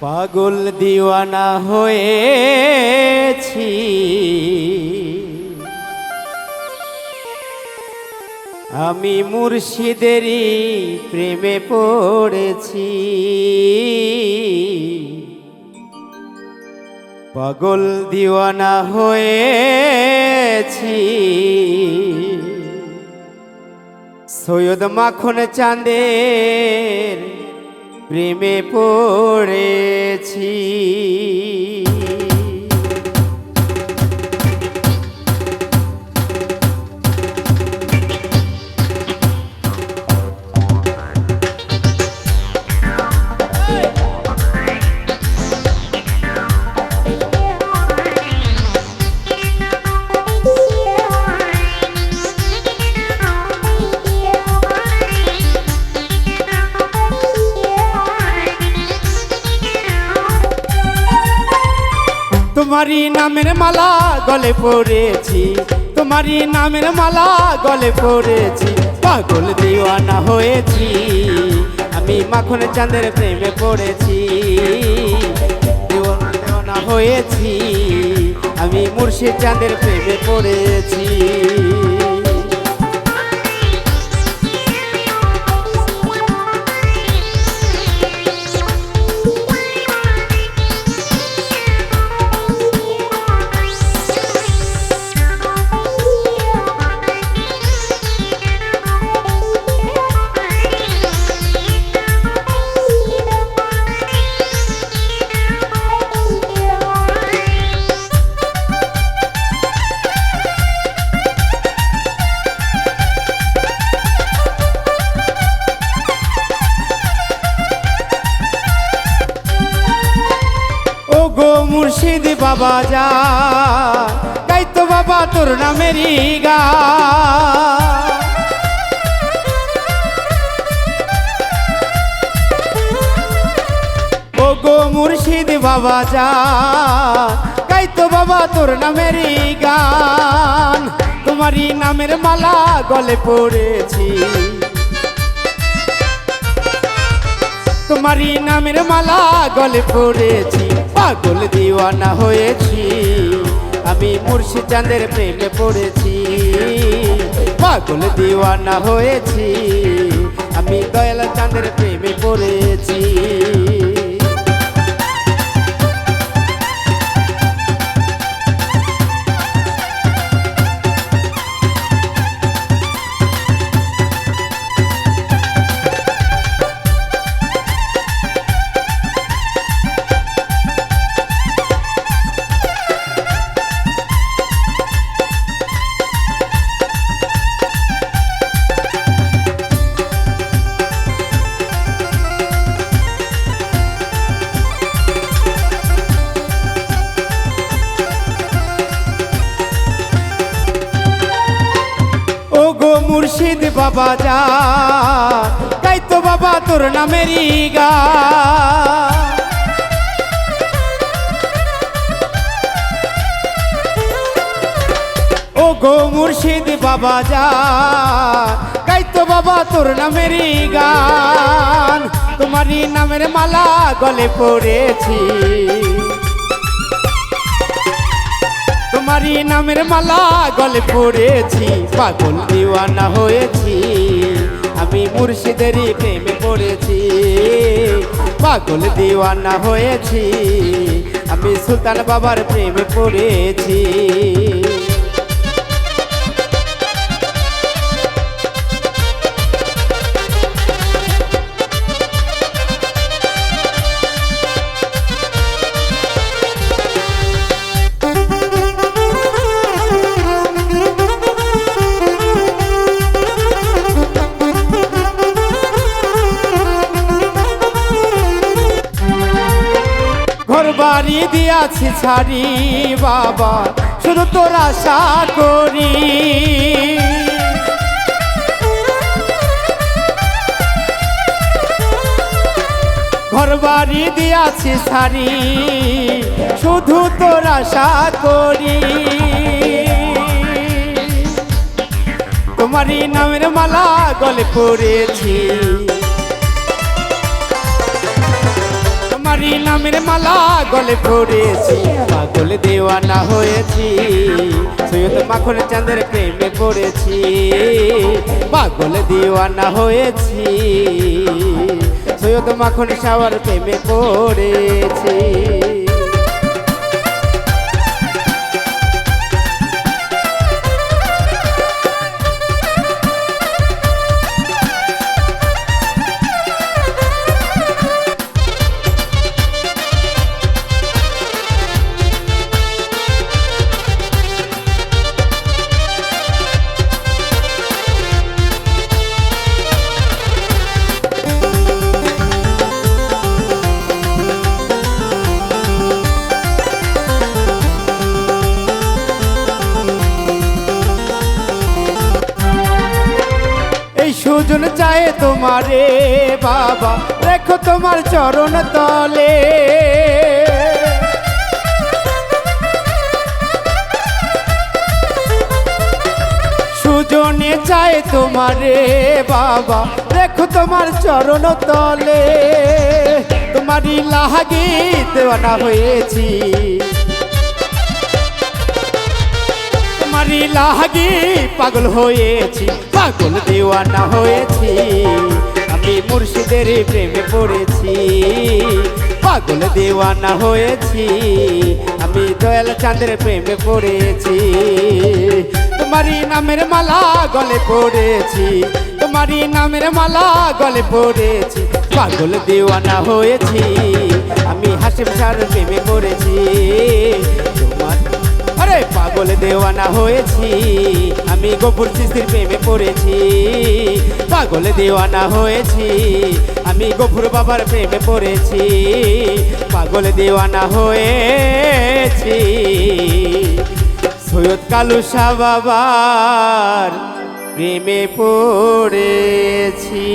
পাগল দিওয়ানা হয়েছি। আমি মুর্শিদেরই প্রেমে পড়েছি। পাগল দিওয়ানা হয়েছি। সৈয়দ মাখন চাঁদের প্রেমে পড়েছি। তোমারই নামের মালা গলে পড়েছি, তোমারই নামের মালা গলে পড়েছি, পাগল দিওয়ানা হয়েছি, আমি মাখন চাঁদের প্রেমে পড়েছি, দিওয়ানা হয়েছি, আমি মুর্শিদ চাঁদের প্রেমে পড়েছি। মুর্শিদ বাবা যা। তো বাবা তোর নামেরই গা। ও গো মুর্শিদ বাবা যা। তো বাবা তোর নামেরই গান তোমারই নামের মালা গলে পড়েছি। তোমারই নামের মালা গলে পড়েছি। পাগল দিওয়ানা হয়েছি। আমি মুর্শি চাঁদের প্রেমে পড়েছি। পাগল দিওয়ানা হয়েছি। আমি দয়াল চাঁদের প্রেমে পড়েছি। বাবা যা তাই তো বাবা তোর নামেরই গা ও গো মুর্শিদ বাবা যা তাই তো বাবা তোর নামেরই গান। তোমারই নামের মালা গলে পড়েছি। তোমারই নামের মালা গলে পড়েছি, পাগল দিওয়ানা হয়েছি। আমি মুর্শিদেরই প্রেমে পড়েছি, পাগল দিওয়ানা হয়েছি। আমি সুলতান বাবার প্রেমে পড়েছি। দিয়াছি ছাড়ি বাবা, শুধু তোর আশা করি। ঘর বাড়ি দিয়াছি ছাড়ি, শুধু তোর আশা করি। তোমারই নামের মালা গলে পড়েছি। নামের মালা, গলে পড়েছি, পাগল দেওয়ানা হয়েছি। সৈয়দ মাখন চাঁদের প্রেমে পড়েছি, পাগল দেওয়ানা হয়েছি। সৈয়দ মাখন সাওয়ার প্রেমে পড়েছি। সুজন চায় তোমারে, বাবা। দেখো তোমার চরণ তলে। সুজনে চায় তোমারে, বাবা। দেখো তোমার চরণ তলে। তোমারই লাহাগি দেওয়ানা হয়েছি। তোমারই লাগি, পাগল হয়েছি, পাগল দেওয়ানা হয়েছি। আমি মুর্শিদের প্রেমে পড়েছি, পাগল দেওয়ানা হয়েছি। আমি দয়াল চাঁদের প্রেমে পড়েছি। তোমারই নামের মালা গলে পড়েছি, তোমারই নামের মালা গলে পড়েছি, পাগল দেওয়ানা হয়েছি। আমি হাসিম সার প্রেমে পড়েছি। দেওয়ানা হয়েছি। আমি গোপুর শিশির প্রেমে পড়েছি। পাগল দেওয়ানা হয়েছি। আমি গোপুর বাবার প্রেমে পড়েছি। পাগল দেওয়ানা হয়েছি। সৈয়দ কালু শাহ বাবার প্রেমে পড়েছি।